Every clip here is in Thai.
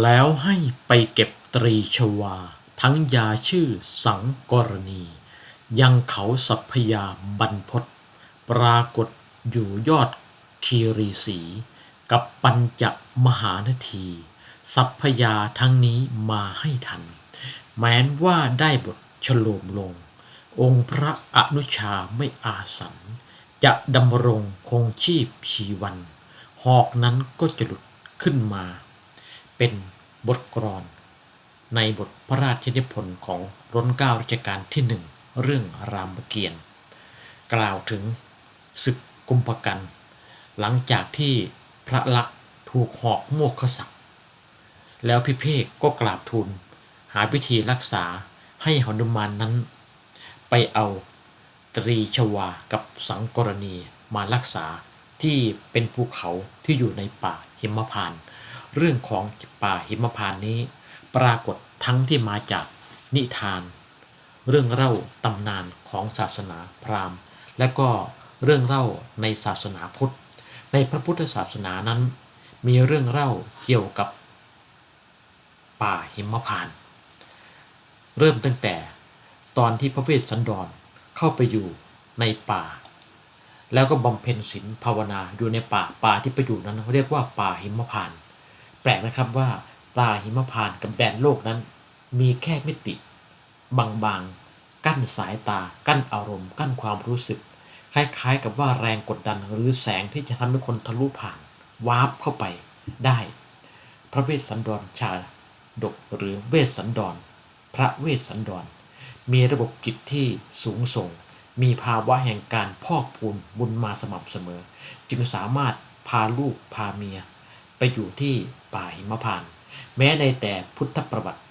แล้วให้ไปเก็บตรีชวา ทั้งยาชื่อสังกรณี ยังเขาสัพยาบรรพตปรากฏอยู่ยอดคีรีสี กับปัญจมหานาที สัพพยาทั้งนี้มาให้ทัน แม้นว่าได้บทฉโลมลง องค์พระอนุชาไม่อาสัน จะดำรงคงชีพชีวัน หอกนั้นก็จะหลุดขึ้นมา เป็นบทกลอน ในบทพระราชนิพนธ์ของรัชเก้ารัชกาลที่หนึ่งเรื่องรามเกียรติ์กล่าวถึงศึกกุมภกัน หลังจากที่พระลักษ์ถูกหอกโมกขสักด์แล้วพิเภกก็กราบทูลหาพิธีรักษาให้หนุมานนั้น ไปเอาตรีชวากับสังกรณีมารักษาที่เป็นภูเขาที่อยู่ในป่าหิมพานต์ เรื่องของป่าหิมพานต์นี้ ปรากฏทั้งที่มาจากนิทาน เรื่องเล่าตำนานของศาสนาพราหมณ์ และก็เรื่องเล่าในศาสนาพุทธ ในพระพุทธศาสนานั้น มีเรื่องเล่าเกี่ยวกับป่าหิมพานต์เริ่มตั้งแต่ตอนที่พระเวสสันดรเข้าไปอยู่ในป่า แล้วก็บำเพ็ญศีลภาวนาอยู่ในป่าป่าที่ไปอยู่นั้นเขาเรียกว่าป่าหิมพานต์ แปลกนะครับว่าป่าหิมพานกับแดนโลกนั้น มีแค่มิติ บางๆ กั้นสายตา กั้นอารมณ์ กั้นความรู้สึก คล้ายๆ กับว่าแรงกดดันหรือแสงที่จะทำให้คนทะลุผ่านวาร์ปเข้าไปได้ พระเวสสันดรชาดกหรือเวสสันดร พระเวสสันดร มีระบบจิตที่สูงส่ง มีภาวะแห่งการพอกพูนบุญมาสม่ำเสมอ จึงสามารถพาลูกพาเมีย ไปอยู่ที่ป่าหิมพานต์แม้ในแต่พุทธประวัติ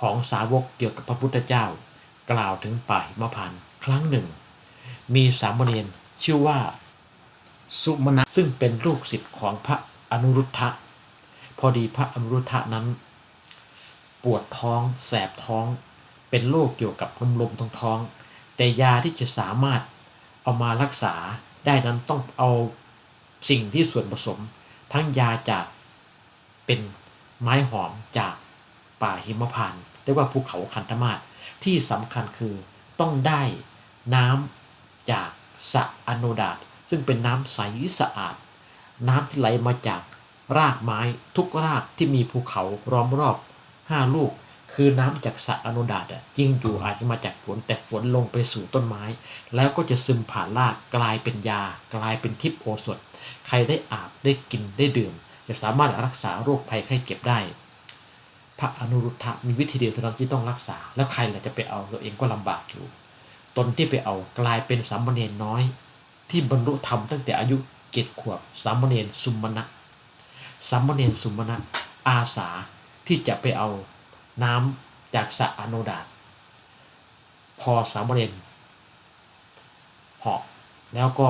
ของสาวกเกี่ยวกับพระพุทธเจ้า กล่าวถึงป่าหิมพานต์ครั้งหนึ่ง มีสามเณรชื่อว่าสุมาณะซึ่งเป็นลูกศิษย์ของพระอนุรุทธะ พอดีพระอนุรุทธะนั้น ปวดท้องแสบท้อง เป็นโรคเกี่ยวกับลมลมท้องท้อง แต่ยาที่จะสามารถเอามารักษาได้นั้นต้องเอาสิ่งที่ส่วนผสม ทั้งยาจากเป็นไม้หอมจากป่าหิมพานต์เรียกว่าภูเขาคันธมาศที่สำคัญคือต้องได้น้ำจากสระอโนดาตซึ่งเป็นน้ำใสสะอาด น้ำที่ไหลมาจากรากไม้ทุกรากที่มีภูเขาล้อมรอบ5ลูก คือน้ำจากสระอโนดาตอะจริงอยู่อาจจะมาจากฝนแต่ฝนลงไปสู่ต้นไม้ แล้วก็จะซึมผ่านรากกลายเป็นยา กลายเป็นทิพโอสถ ใครได้อาบได้กินได้ดื่ม จะสามารถรักษาโรคภัยไข้เจ็บได้ พระอนุรุทธะมีวิธีเดียวเท่านั้นที่ต้องรักษา แล้วใครล่ะจะไปเอาตัวเองก็ลำบากอยู่ ตนที่ไปเอากลายเป็นสามเณรน้อย ที่บรรลุธรรมตั้งแต่อายุเจ็ดขวบสามเณรสุมณะสามเณรสุมณะอาสาที่จะไปเอา น้ำจากสระอโนดาตพอสามเณรเหาะแล้วก็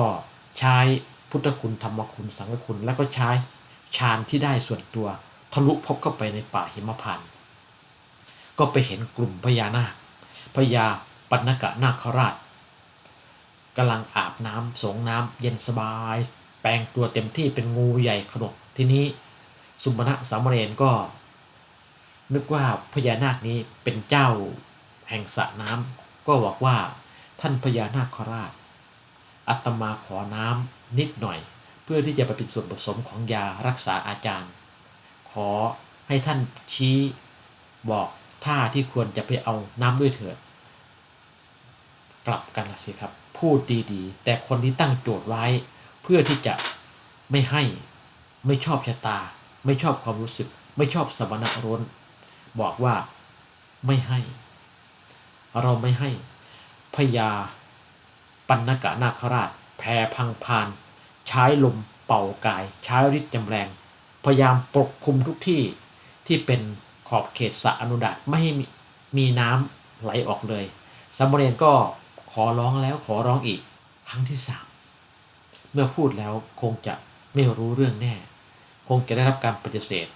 ใช้พุทธคุณธรรมคุณสังฆคุณ แล้วก็ใช้ฌานที่ได้ส่วนตัวทะลุพบเข้าไปในป่าหิมพานต์ก็ไปเห็นกลุ่มพญานาคพญาปัณกะนาคราชกำลังอาบน้ำสงน้ำเย็นสบาย แปลงตัวเต็มที่เป็นงูใหญ่ขนดทีนี้สุมาณะสามเณรก็ นึกว่าพญานาคนี้เป็นเจ้าแห่งสระน้ำก็บอกว่าท่านพญานาคราชอัตมาขอน้ำนิดหน่อย เพื่อที่จะไปเป็นส่วนผสมของยารักษาอาจารย์ ขอให้ท่านชี้บอกท่าที่ควรจะไปเอาน้ำด้วยเถิด กลับกันละสิครับ พูดดีๆ แต่คนที่ตั้งโจทย์ไว้ เพื่อที่จะไม่ให้ไม่ชอบชะตา ไม่ชอบความรู้สึก ไม่ชอบสมณะร้น บอกว่าไม่ให้ เราไม่ให้พญาปัณกะนาคราช แผ่พังพาน ใช้ลมเป่ากาย ใช้ฤทธิ์จำแรง พยายามปกคลุมทุกที่ที่เป็นขอบเขตสระอนุดาตไม่ให้มีมีน้ำไหลออกเลยสามเณรก็ขอร้องแล้วขอร้องอีกครั้งที่สามเมื่อพูดแล้วคงจะไม่รู้เรื่องแน่ คงจะได้รับการปฏิเสธ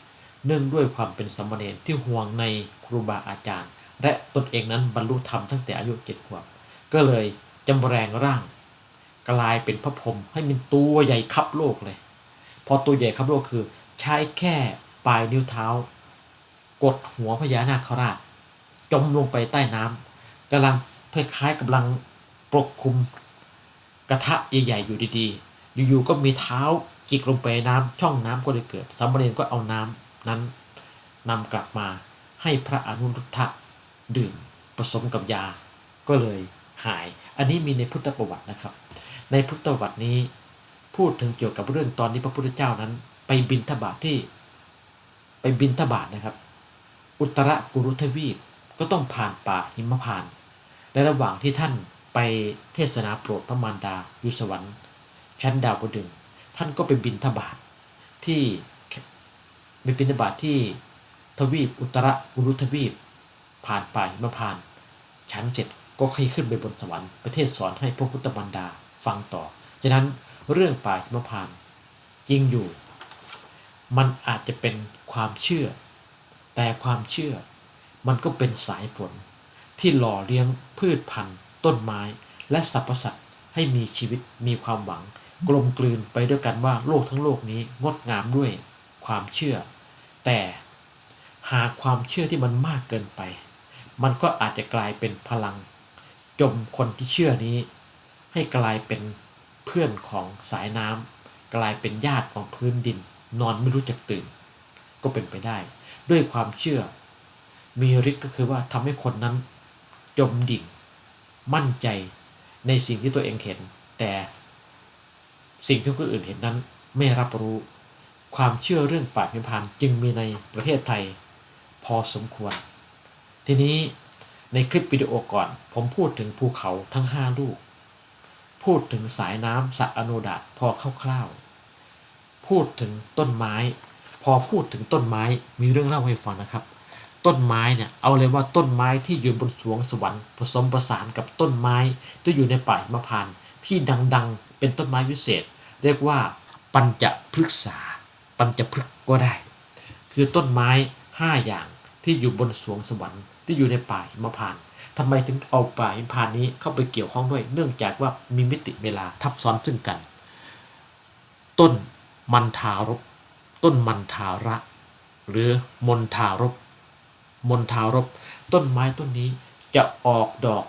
เนื่องด้วยความเป็นสามเณรที่ห่วงในครูบาอาจารย์ และตนเองนั้นบรรลุธรรมตั้งแต่อายุเจ็ดขวบ ก็เลยจำแรงร่าง กลายเป็นพระพรหมให้มันตัวใหญ่คับโลกเลย พอตัวใหญ่คับโลกคือ ใช้แค่ปลายนิ้วเท้า กดหัวพญานาคราช จมลงไปใต้น้ำกำลังคล้ายๆกำลังปกคลุม กระทะใหญ่ๆอยู่ดีๆ อยู่ๆก็มีเท้าจิกลงไปน้ำช่องน้ำก็เลยเกิดสามเณรก็เอาน้ำ นั้นนำกลับมาให้พระอนุรุทธะดื่มผสมกับยาก็เลยหาย อันนี้มีในพุทธประวัตินะครับ ในพุทธประวัตินี้พูดถึงเกี่ยวกับเรื่องตอนที่พระพุทธเจ้านั้น ไปบินทบาทที่ไปบินทบาทนะครับ อุตรกุรุทวีปก็ต้องผ่านป่าหิมพานต์ในระหว่างที่ท่านไปเทศนาโปรดพระมารดาอยู่สวรรค์ชั้นดาวดึง ท่านก็ไปบินทบาทที่ ไปบินทบาทที่ทวีปอุตรกุรุทวีป ผ่านป่าหิมพานชั้นเจ็ดก็ค่อยขึ้นไปบนสวรรค์ประเทศสอนให้พระพุทธมารดาฟังต่อฉะนั้นเรื่องป่าหิมพานจริงอยู่ มันอาจจะเป็นความเชื่อ แต่ความเชื่อมันก็เป็นสายฝนที่หล่อเลี้ยงพืชพันธุ์ ต้นไม้ และสรรพสัตว์ให้มีชีวิตมีความหวัง กลมกลืนไปด้วยกันว่าโลกทั้งโลกนี้งดงามด้วย ความเชื่อ แต่หากความเชื่อที่มันมากเกินไป มันก็อาจจะกลายเป็นพลัง จมคนที่เชื่อนี้ ให้กลายเป็นเพื่อนของสายน้ำกลายเป็นญาติของพื้นดิน นอนไม่รู้จักตื่น ก็เป็นไปได้ ด้วยความเชื่อ มีฤทธิ์ก็คือว่าทำให้คนนั้น จมดิ่ง มั่นใจในสิ่งที่ตัวเองเห็น แต่สิ่งที่คนอื่นเห็นนั้นไม่รับรู้ ความเชื่อเรื่องป่าพิพานจึงมีในประเทศไทย พอสมควร ทีนี้ในคลิปวิดีโอก่อน ผมพูดถึงภูเขาทั้ง 5 ลูก พูดถึงสายน้ำสระอโนดาตพอคร่าวๆ พูดถึงต้นไม้ พอพูดถึงต้นไม้มีเรื่องเล่าให้ฟังนะครับ ต้นไม้เนี่ยเอาเลยว่าต้นไม้ที่อยู่บนสวงสวรรค์ผสมประสานกับต้นไม้ที่อยู่ในป่าหิมพานที่ดังๆ เป็นต้นไม้วิเศษ เรียกว่าปัญจพฤกษา ปัญจพฤกษ์ก็ได้ คือต้นไม้ 5 อย่างที่อยู่บนสวงสวรรค์ที่อยู่ในป่าหิมพานต์ทำไมถึงเอาป่าหิมพานต์นี้เข้าไปเกี่ยวข้องด้วย เนื่องจากว่ามีมิติเวลาทับซ้อนซึ่งกัน ต้นมันทารบต้นมันทาระ หรือมนทารบมนทารบต้นไม้ต้นนี้จะออกดอก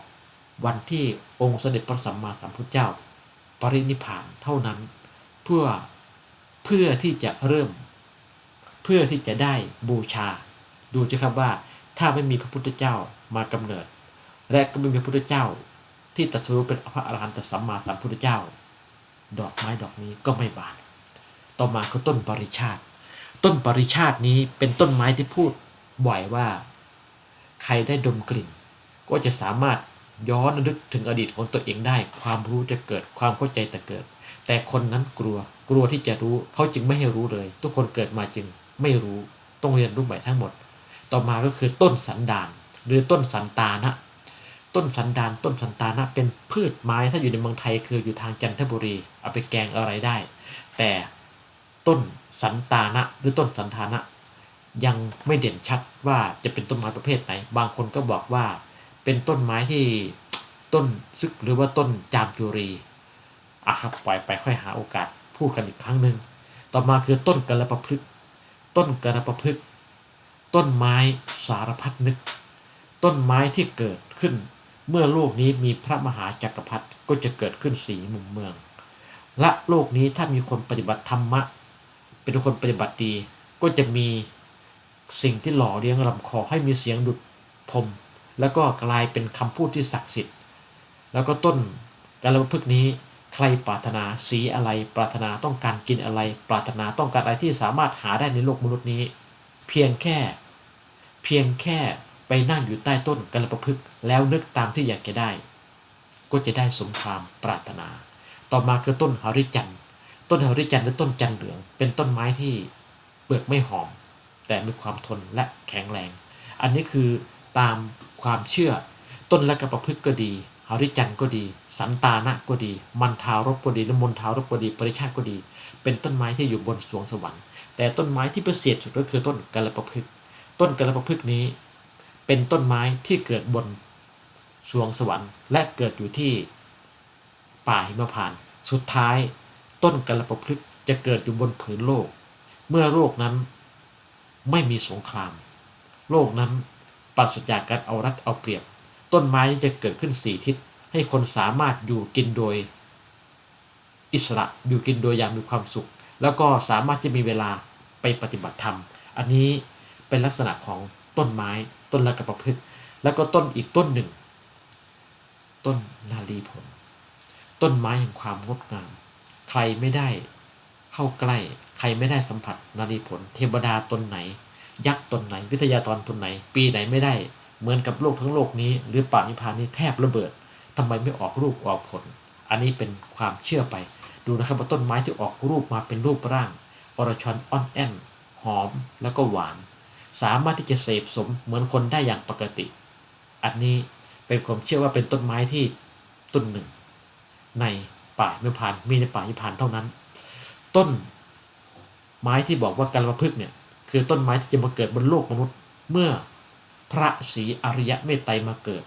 วันที่องค์เสด็จพระสัมมาสัมพุทธเจ้า ปรินิพานเท่านั้น เพื่อ พื่อที่จะเริ่ม เพื่อที่จะได้บูชา ดูจะครับว่าถ้าไม่มีพระพุทธเจ้ามากำเนิด และก็ไม่มีพระพุทธเจ้า ที่ตรัสรู้เป็นพระอรหันตสัมมาสัมพุทธเจ้า ดอกไม้ดอกนี้ก็ไม่บาน ต่อมาคือต้นปริชาติ ต้นปริชาตินี้เป็นต้นไม้ที่พูดบ่อยว่า ใครได้ดมกลิ่น ก็จะสามารถ ย้อนระลึกถึงอดีตของตัวเองได้ ความรู้จะเกิดความเข้าใจแต่เกิด แต่คนนั้นกลัวกลัวที่จะรู้เขาจึงไม่ให้รู้เลย ทุกคนเกิดมาจึงไม่รู้ต้องเรียนรู้ใหม่ทั้งหมด ต่อมาก็คือต้นสันดาน หรือต้นสันตานะ ต้นสันดานต้นสันตานะ เป็นพืชไม้ถ้าอยู่ในเมืองไทยคืออยู่ทางจันทบุรีเอาไปแกงอะไรได้ แต่ต้นสันตานะหรือต้นสันทานะ ยังไม่เด่นชัดว่าจะเป็นต้นไม้ประเภทไหน บางคนก็บอกว่า เป็นต้นไม้ที่ต้นซึกหรือว่าต้นจามจุรีอะครับปล่อยไปค่อยหาโอกาสพูดกันอีกครั้งหนึ่งต่อมาคือต้นกระประพฤกษ์ต้นกระประพฤกษ์ต้นไม้สารพัดนึก ต้นไม้ที่เกิดขึ้น เมื่อโลกนี้มีพระมหาจักรพรรดิก็จะเกิดขึ้นสีมุมเมือง และโลกนี้ถ้ามีคนปฏิบัติธรรมะ เป็นคนปฏิบัติดี ก็จะมีสิ่งที่หล่อเลี้ยงลำคอให้มีเสียงดุดพรม แล้วก็กลายเป็นคำพูดที่ศักดิ์สิทธิ์ แล้วก็ต้นกาลพฤกนี้ใครปรารถนาสีอะไร ปรารถนาต้องการกินอะไร ปรารถนาต้องการอะไรที่สามารถหาได้ในโลกมนุษย์นี้ เพียงแค่ เพียงแค่ไปนั่งอยู่ใต้ต้นกาลพฤกแล้วนึกตามที่อยากจะได้ ก็จะได้สมความปรารถนา ต่อมาคือต้นหาริจันต้นหาริจันหรือต้นจันเหลือง เป็นต้นไม้ที่เปลือกไม่หอม แต่มีความทนและแข็งแรง อันนี้คือตาม ความเชื่อ ต้นและกระประพฤกก็ดีหาริจันก็ดี สันตานะก็ดี มันทารบก็ดีและมนทารบก็ดี ปริชาติก็ดี เป็นต้นไม้ที่อยู่บนสวงสวรรค์ แต่ต้นไม้ที่ประเสริฐสุดก็คือต้นกระประพฤกต้นกระประพฤกนี้ เป็นต้นไม้ที่เกิดบนสวงสวรรค์ และเกิดอยู่ที่ป่าหิมพานต์สุดท้าย ต้นกระประพฤกจะเกิดอยู่บนผืนโลก เมื่อโลกนั้นไม่มีสงคราม โลกนั้น ปราศจากการเอารัดเอาเปรียบ ต้นไม้จะเกิดขึ้นสี่ทิศ ให้คนสามารถอยู่กินโดย อิสระอยู่กินโดยอย่างมีความสุข แล้วก็สามารถจะมีเวลาไปปฏิบัติธรรม อันนี้เป็นลักษณะของต้นไม้ต้นละกระประพฤกษ์แล้วก็ต้นอีกต้นหนึ่ง ต้นนาลีผล ต้นไม้แห่งความงดงาม ใครไม่ได้เข้าใกล้ ใครไม่ได้สัมผัสนาลีผล เทวดาตนไหน ยักษ์ตนไหน วิทยาตนตนไหน ปีไหนไม่ได้ เหมือนกับโลกทั้งโลกนี้ หรือป่านิพพานนี้แทบระเบิดทำไมไม่ออกลูกออกผล อันนี้เป็นความเชื่อไป ดูนะครับว่าต้นไม้ที่ออกรูปมาเป็นรูปร่างอรชอนอ่อนแอนหอมแล้วก็หวาน สามารถที่จะเสพสมเหมือนคนได้อย่างปกติ อันนี้เป็นความเชื่อว่าเป็นต้นไม้ที่ต้นหนึ่ง ในป่านิพพานมีในป่านิพพานเท่านั้น ต้นไม้ที่บอกว่าการประพฤกเนี่ย คือต้นไม้ที่จะมาเกิดบนโลกมนุษย์ เมื่อพระศรีอริยะเมตไตรมาเกิด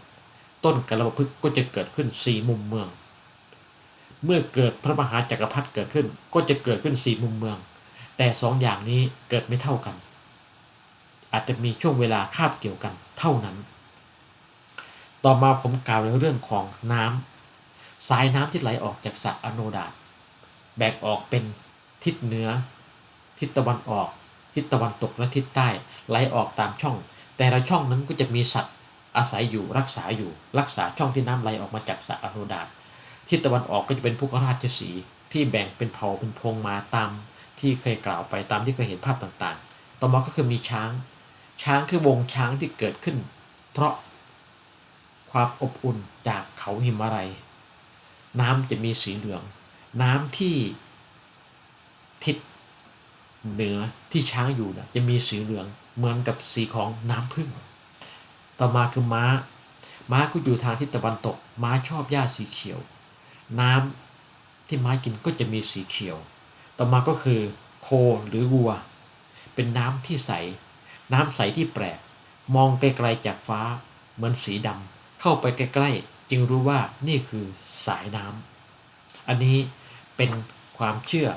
ต้นกระประพฤกษ์ก็จะเกิดขึ้นสี่มุมเมือง เมื่อเกิดพระมหาจักรพรรดิเกิดขึ้น ก็จะเกิดขึ้นสี่มุมเมือง แต่สองอย่างนี้เกิดไม่เท่ากัน อาจจะมีช่วงเวลาคาบเกี่ยวกันเท่านั้น ต่อมาผมกล่าวในเรื่องของน้ำสายน้ำที่ไหลออกจากสระอโนดาตแบ่งออกเป็นทิศเหนือ ทิศตะวันออก ทิศตะวันตกและทิศใต้ไหลออกตามช่อง แต่ละช่องนั้นก็จะมีสัตว์อาศัยอยู่รักษาอยู่ รักษาช่องที่น้ำไหลออกมาจากสระอโนดาตทิศตะวันออกก็จะเป็นพวกราชสีที่แบ่งเป็นเผ่าเป็นพงมาตามที่เคยกล่าวไปตามที่เคยเห็นภาพต่างๆ ต่อมาก็คือมีช้าง ช้างคือวงช้างที่เกิดขึ้น เพราะความอบอุ่นจากเขาหิมาลัย น้ำจะมีสีเหลือง น้ำที่ทิศ เหนือที่ช้างอยู่นะจะมีสีเหลืองเหมือนกับสีของน้ำผึ้งต่อมาคือม้า ม้าก็อยู่ทางทิศตะวันตก ม้าชอบหญ้าสีเขียว น้ำที่ม้ากินก็จะมีสีเขียว ต่อมาก็คือ โคหรือวัว เป็นน้ำที่ใส น้ำใสที่แปลก มองไกลๆจากฟ้า เหมือนสีดำเข้าไปใกล้ๆ จึงรู้ว่านี่คือสายน้ำอันนี้เป็นความเชื่อ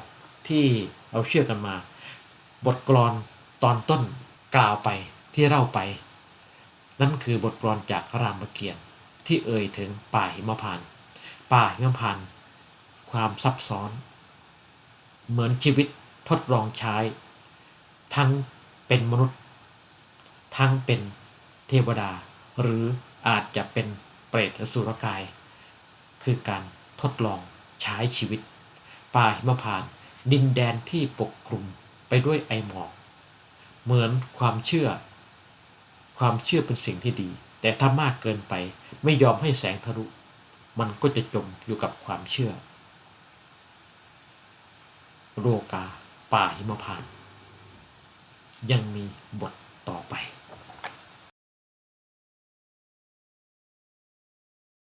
ที่เราเชื่อกันมา บทกลอนตอนต้นกล่าวไปที่เล่าไป นั่นคือบทกลอนจากรามเกียรติ์ที่เอ่ยถึงป่าหิมพานต์ป่าหิมพานต์ความซับซ้อน เหมือนชีวิตทดลองใช้ ทั้งเป็นมนุษย์ ทั้งเป็นเทวดา หรืออาจจะเป็นเปรตอสุรกาย คือการทดลองใช้ชีวิต ป่าหิมพานต์ดินแดนที่ปกคลุม ไปด้วยไอหมอกเหมือนความเชื่อ ความเชื่อเป็นสิ่งที่ดี แต่ถ้ามากเกินไปไม่ยอมให้แสงทะลุ มันก็จะจมอยู่กับความเชื่อ โรกา ป่าหิมพาน ยังมีบทต่อไป